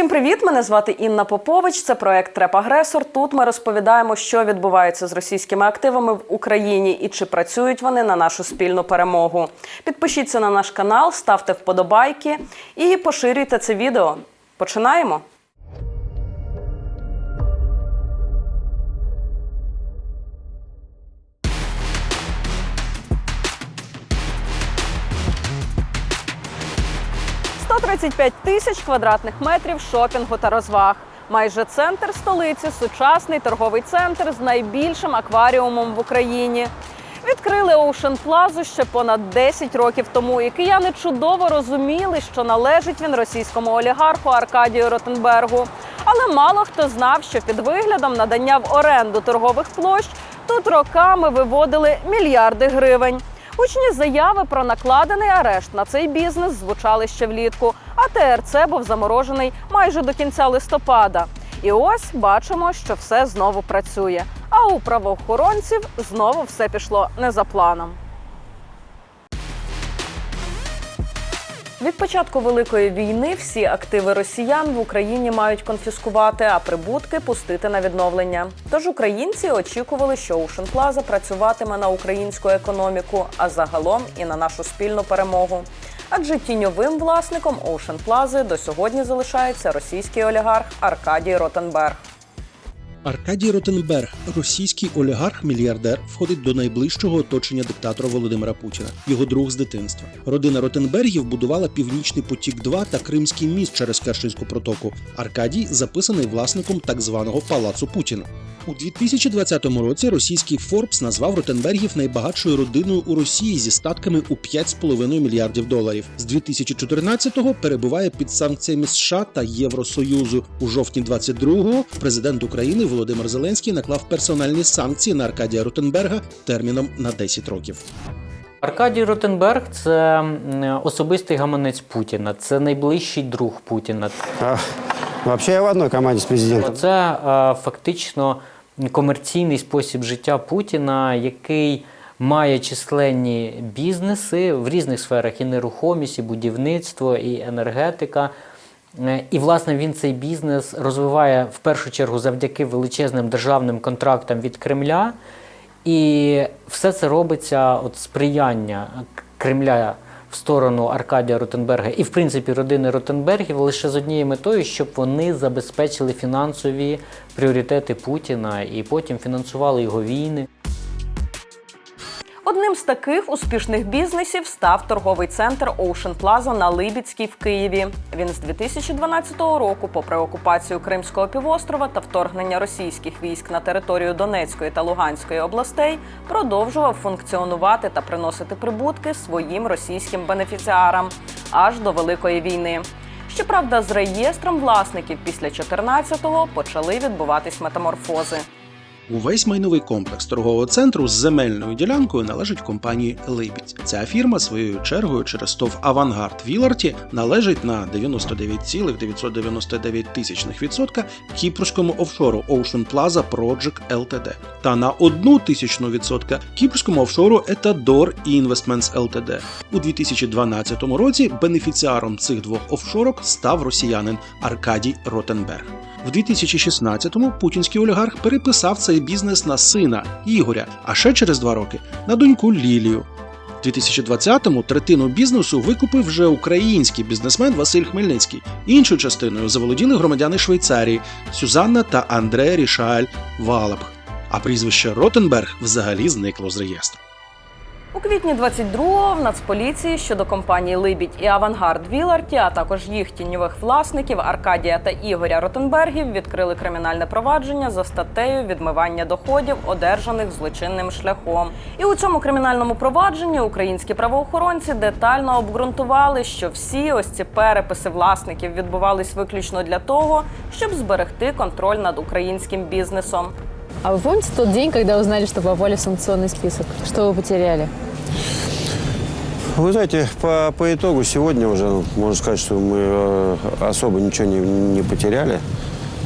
Всім привіт! Мене звати Інна Попович. Це проект Треп Агресор. Тут ми розповідаємо, що відбувається з російськими активами в Україні і чи працюють вони на нашу спільну перемогу. Підпишіться на наш канал, ставте вподобайки і поширюйте це відео. Починаємо. – 135 тисяч квадратних метрів шопінгу та розваг. Майже центр столиці, сучасний торговий центр з найбільшим акваріумом в Україні. Відкрили Ocean Plaza ще понад 10 років тому, і кияни чудово розуміли, що належить він російському олігарху Аркадію Ротенбергу. Але мало хто знав, що під виглядом надання в оренду торгових площ тут роками виводили мільярди гривень. Гучні заяви про накладений арешт на цей бізнес звучали ще влітку, а ТРЦ був заморожений майже до кінця листопада. І ось бачимо, що все знову працює. А у правоохоронців знову все пішло не за планом. Від початку великої війни всі активи росіян в Україні мають конфіскувати, а прибутки пустити на відновлення. Тож українці очікували, що Ocean Plaza працюватиме на українську економіку, а загалом і на нашу спільну перемогу. Адже тіньовим власником Ocean Plaza до сьогодні залишається російський олігарх Аркадій Ротенберг. Аркадій Ротенберг, російський олігарх-мільярдер, входить до найближчого оточення диктатора Володимира Путіна, його друг з дитинства. Родина Ротенбергів будувала Північний потік 2 та Кримський міст через Керченську протоку. Аркадій записаний власником так званого палацу Путіна. У 2020 році російський Форбс назвав Ротенбергів найбагатшою родиною у Росії зі статками у 5,5 мільярдів доларів. З 2014-го перебуває під санкціями США та Євросоюзу. У жовтні 22-го президент України Володимир Зеленський наклав персональні санкції на Аркадія Ротенберга терміном на 10 років. Аркадій Ротенберг це особистий гаманець Путіна, це найближчий друг Путіна. А, вообще я в одной команде с президентом. Це фактично комерційний спосіб життя Путіна, який має численні бізнеси в різних сферах: і нерухомість, і будівництво, і енергетика. Е, І, власне, він цей бізнес розвиває в першу чергу завдяки величезним державним контрактам від Кремля. І все це робиться от сприяння Кремля в сторону Аркадія Ротенберга і, в принципі, родини Ротенбергів лише з однією метою, щоб вони забезпечили фінансові пріоритети Путіна і потім фінансували його війни. Одним з таких успішних бізнесів став торговий центр Ocean Plaza на Либідській в Києві. Він з 2012 року, попри окупацію Кримського півострова та вторгнення російських військ на територію Донецької та Луганської областей, продовжував функціонувати та приносити прибутки своїм російським бенефіціарам аж до Великої війни. Щоправда, з реєстром власників після 14-го почали відбуватись метаморфози. Увесь майновий комплекс торгового центру з земельною ділянкою належить компанії Либідь. Ця фірма своєю чергою через ТОВ Авангард Віларті належить на 99,999 відсотка кіпрському офшору Ocean Plaza Project Ltd та на 1 тисячну відсотка кіпрському офшору Etador Investments Ltd. У 2012 році бенефіціаром цих двох офшорок став росіянин Аркадій Ротенберг. В 2016-му путінський олігарх переписав цей бізнес на сина Ігоря, а ще через два роки на доньку Лілію. В 2020-му третину бізнесу викупив вже український бізнесмен Василь Хмельницький. Іншу частиною заволоділи громадяни Швейцарії Сюзанна та Андре Рішаль Валабх. А прізвище Ротенберг взагалі зникло з реєстру. У квітні 22-го в Нацполіції щодо компанії Либідь і Авангард Віларті, а також їх тіньових власників Аркадія та Ігоря Ротенбергів відкрили кримінальне провадження за статтею відмивання доходів, одержаних злочинним шляхом. І у цьому кримінальному провадженні українські правоохоронці детально обґрунтували, що всі ось ці переписи власників відбувались виключно для того, щоб зберегти контроль над українським бізнесом. А вы помните тот день, когда узнали, что попали в санкционный список? Что вы потеряли? Вы знаете, по, по итогу сегодня уже ну, можно сказать, что мы э, особо ничего не, не потеряли.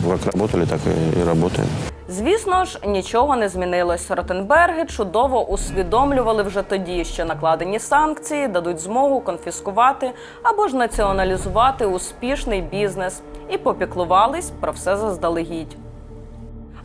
Как работали, так и, и работаем. Звісно ж, нічого не змінилось. Ротенберги чудово усвідомлювали вже тоді, що накладені санкції дадуть змогу конфіскувати або ж націоналізувати успішний бізнес і попіклувались про все заздалегідь.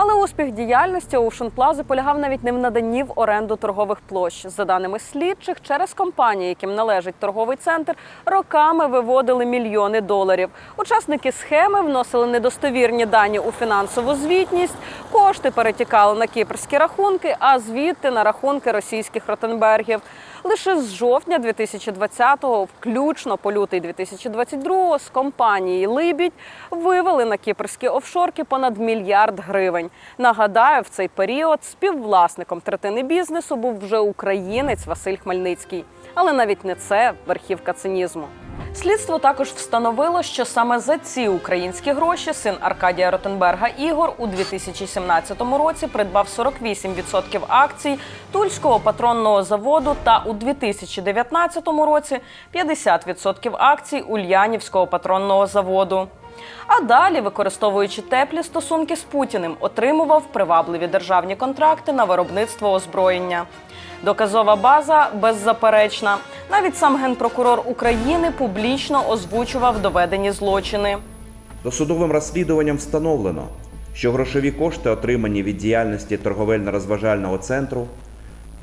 Але успіх діяльності Ocean Plaza полягав навіть не в наданні в оренду торгових площ. За даними слідчих, через компанії, яким належить торговий центр, роками виводили мільйони доларів. Учасники схеми вносили недостовірні дані у фінансову звітність, кошти перетікали на кіпрські рахунки, а звідти на рахунки російських ротенбергів. Лише з жовтня 2020-го, включно по лютий 2022-го, з компанії Либідь вивели на кіпрські офшорки понад мільярд гривень. Нагадаю, в цей період співвласником третини бізнесу був вже українець Василь Хмельницький. Але навіть не це верхівка цинізму. Слідство також встановило, що саме за ці українські гроші син Аркадія Ротенберга Ігор у 2017 році придбав 48% акцій Тульського патронного заводу та у 2019 році 50% акцій Ульянівського патронного заводу. А далі, використовуючи теплі стосунки з Путіним, отримував привабливі державні контракти на виробництво озброєння. Доказова база беззаперечна. Навіть сам генпрокурор України публічно озвучував доведені злочини. Досудовим розслідуванням встановлено, що грошові кошти, отримані від діяльності торговельно-розважального центру,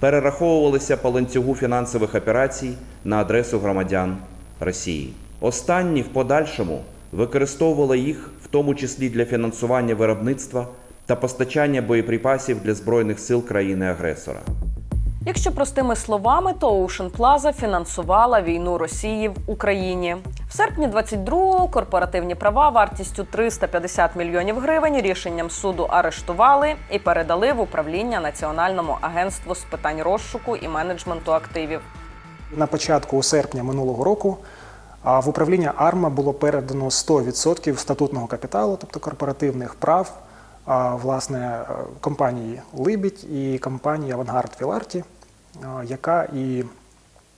перераховувалися по ланцюгу фінансових операцій на адресу громадян Росії. Останні в подальшому використовували їх в тому числі для фінансування виробництва та постачання боєприпасів для збройних сил країни-агресора. Якщо простими словами, то Ocean Plaza фінансувала війну Росії в Україні. В серпні 22-го корпоративні права вартістю 350 мільйонів гривень рішенням суду арештували і передали в управління Національному агентству з питань розшуку і менеджменту активів. На початку серпня минулого року а, в управління АРМА було передано 100% статутного капіталу, тобто корпоративних прав, власне, е, компанії Либідь і компанії Авангард Філарті, яка і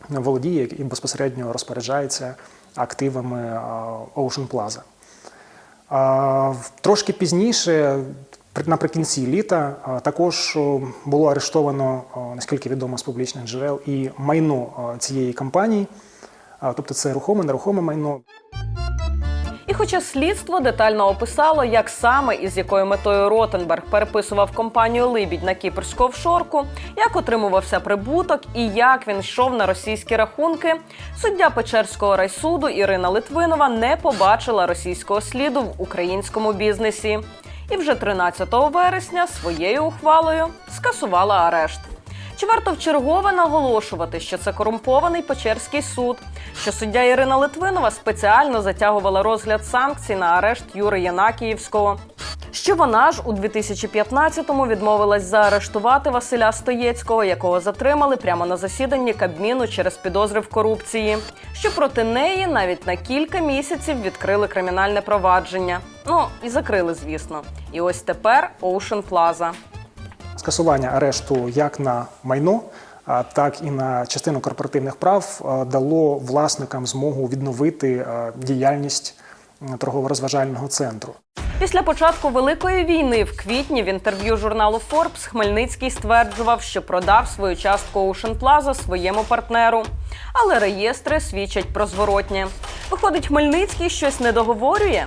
володіє і безпосередньо розпоряджається активами Ocean Plaza. Трошки пізніше, наприкінці літа, також було арештовано, наскільки відомо з публічних джерел, і майно цієї компанії, тобто це рухоме, нерухоме майно. І хоча слідство детально описало, як саме і з якою метою Ротенберг переписував компанію Либідь на кіпрську офшорку, як отримувався прибуток і як він йшов на російські рахунки, суддя Печерського райсуду Ірина Литвинова не побачила російського сліду в українському бізнесі. І вже 13 вересня своєю ухвалою скасувала арешт. Чи варто вчергове наголошувати, що це корумпований Печерський суд, що суддя Ірина Литвинова спеціально затягувала розгляд санкцій на арешт Юри Янакіївського? Що вона ж у 2015-му відмовилась заарештувати Василя Стоєцького, якого затримали прямо на засіданні Кабміну через підозри в корупції. Що проти неї навіть на кілька місяців відкрили кримінальне провадження. Ну і закрили, звісно. І ось тепер Ocean Plaza. Скасування арешту як на майно, так і на частину корпоративних прав дало власникам змогу відновити діяльність м, торгово-розважального центру. Після початку великої війни в квітні в інтерв'ю журналу Forbes Хмельницький стверджував, що продав свою частку Ocean Plaza своєму партнеру. Але реєстри свідчать про зворотнє. Виходить, Хмельницький щось не договорює.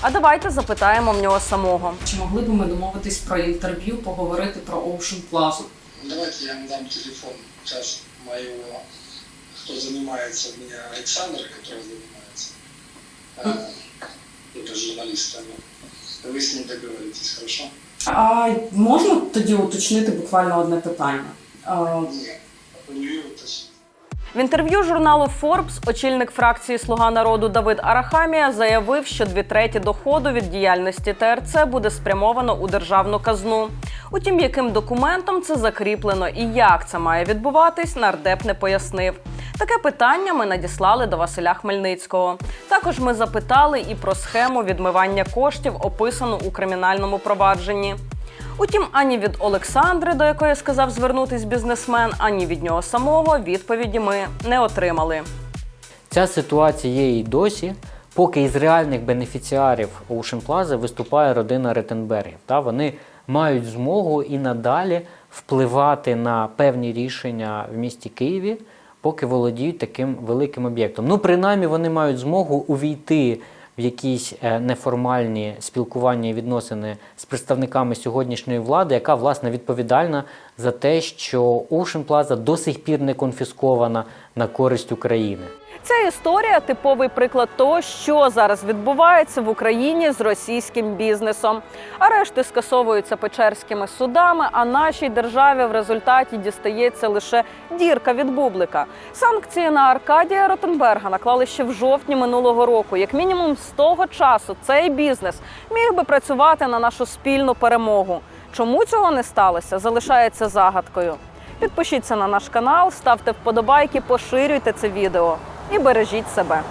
А давайте запитаємо в нього самого. Чи могли б ми домовитись про інтерв'ю, поговорити про Ocean Plaza? Давайте я вам дам телефон сейчас моего, кто занимается у меня, Александр, который занимается, э, это журналистами. Вы с ним договоритесь, хорошо? А можна тоді уточнити буквально одне питання? А, Нет. У нее это с- В інтерв'ю журналу Forbes очільник фракції Слуга народу Давид Арахамія заявив, що дві треті доходу від діяльності ТРЦ буде спрямовано у державну казну. Утім, яким документом це закріплено і як це має відбуватись, нардеп не пояснив. Таке питання ми надіслали до Василя Хмельницького. Також ми запитали і про схему відмивання коштів, описану у кримінальному провадженні. Утім, ані від Олександри, до якої сказав звернутись бізнесмен, ані від нього самого відповіді ми не отримали. Ця ситуація є і досі, поки із реальних бенефіціарів Ocean Plaza виступає родина Ретенбергів. Та вони мають змогу і надалі впливати на певні рішення в місті Києві, поки володіють таким великим об'єктом. Ну, принаймні, вони мають змогу увійти якісь е, неформальні спілкування і відносини з представниками сьогоднішньої влади, яка власне відповідальна за те, що Ocean Plaza до сих пір не конфіскована на користь України. Ця історія типовий приклад того, що зараз відбувається в Україні з російським бізнесом. Арешти скасовуються печерськими судами, а нашій державі в результаті дістається лише дірка від бублика. Санкції на Аркадія Ротенберга наклали ще в жовтні минулого року. Як мінімум з того часу цей бізнес міг би працювати на нашу спільну перемогу. Чому цього не сталося, залишається загадкою. Підпишіться на наш канал, ставте вподобайки, поширюйте це відео і бережіть себе.